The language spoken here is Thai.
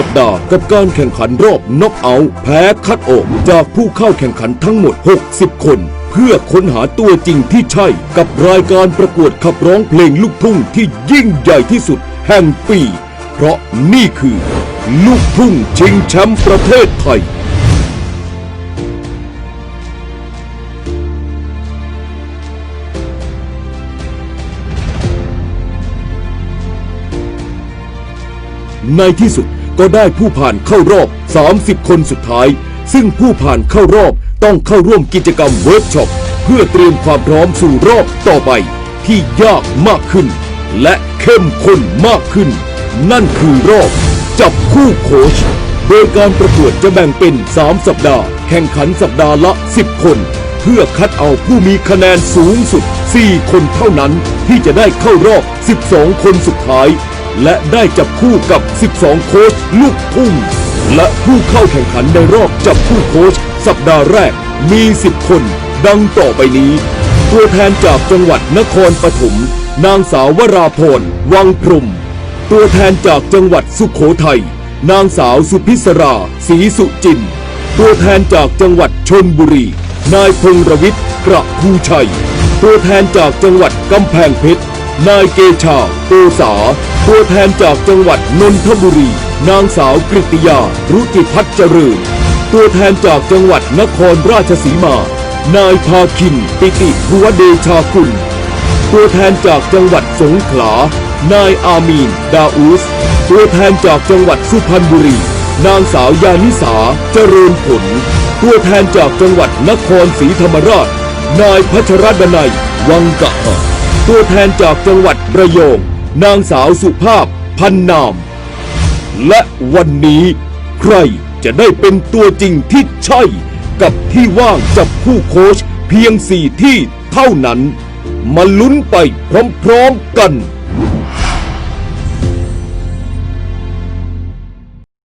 สัปดาห์กับการแข่งขันรอบน็อกเอาท์แพ้คัดออกจากผู้เข้าแข่งขันทั้งหมด 60 คน เพื่อค้นหาตัวจริงที่ใช่ กับรายการประกวดขับร้องเพลงลูกทุ่งที่ยิ่งใหญ่ที่สุดแห่งปี เพราะนี่คือ ลูกทุ่งชิงแชมป์ประเทศไทย ในที่สุด ก็ได้ผู้ผ่านเข้ารอบ 30 คนสุดท้าย ซึ่งผู้ผ่านเข้ารอบต้องเข้าร่วมกิจกรรมเวิร์กช็อปเพื่อเตรียมความพร้อมสู่รอบต่อไป ที่ยากมากขึ้น และเข้มข้นมากขึ้น นั่นคือรอบ จับคู่โค้ชโดยการประกวดจะแบ่งเป็น 3 สัปดาห์ แข่งขันสัปดาห์ละ 10 คน เพื่อคัดเอาผู้มีคะแนนสูงสุด 4 คนเท่านั้นที่จะได้เข้ารอบ 12 คนสุดท้าย และได้จับคู่กับ 12 โค้ชลูกทุ่ง และผู้เข้าแข่งขันในรอบจับคู่โค้ชสัปดาห์แรกมี 10 คน ดังต่อไปนี้ ตัวแทนจากจังหวัดนครปฐมนางสาววราพรวังพรม ตัวแทนจากจังหวัดสุขโขทัยนางสาวสุพิศราศรีสุจิน ตัวแทนจากจังหวัดชนบุรี นายพงรวิทย์กระภูชัย ตัวแทนจากจังหวัดกำแพงเพชร นายเกชาโตสา ตัวแทนจากจังหวัดนนทบุรี นางสาวกฤติยา รุจิพัฒน์เจริญ ตัวแทนจากจังหวัดนครราชสีมา นายพาคิน ปิติภูวเดชากุลตัวแทนจากจังหวัดสงขลา นายอามีน ดาอูสตัวแทนจากจังหวัดสุพรรณบุรี นางสาวยานิสา เจริญผล ตัวแทนจากจังหวัดนครศรีธรรมราช นายพัชรดนัย วังกะหะ ตัวแทนจากจังหวัดระยองนางสาวสุภาพพันนาม และวันนี้ใครจะได้เป็นตัวจริงที่ใช่ กับที่ว่างจับคู่โค้ชเพียงสี่ที่เท่านั้น มาลุ้นไปพร้อมๆกัน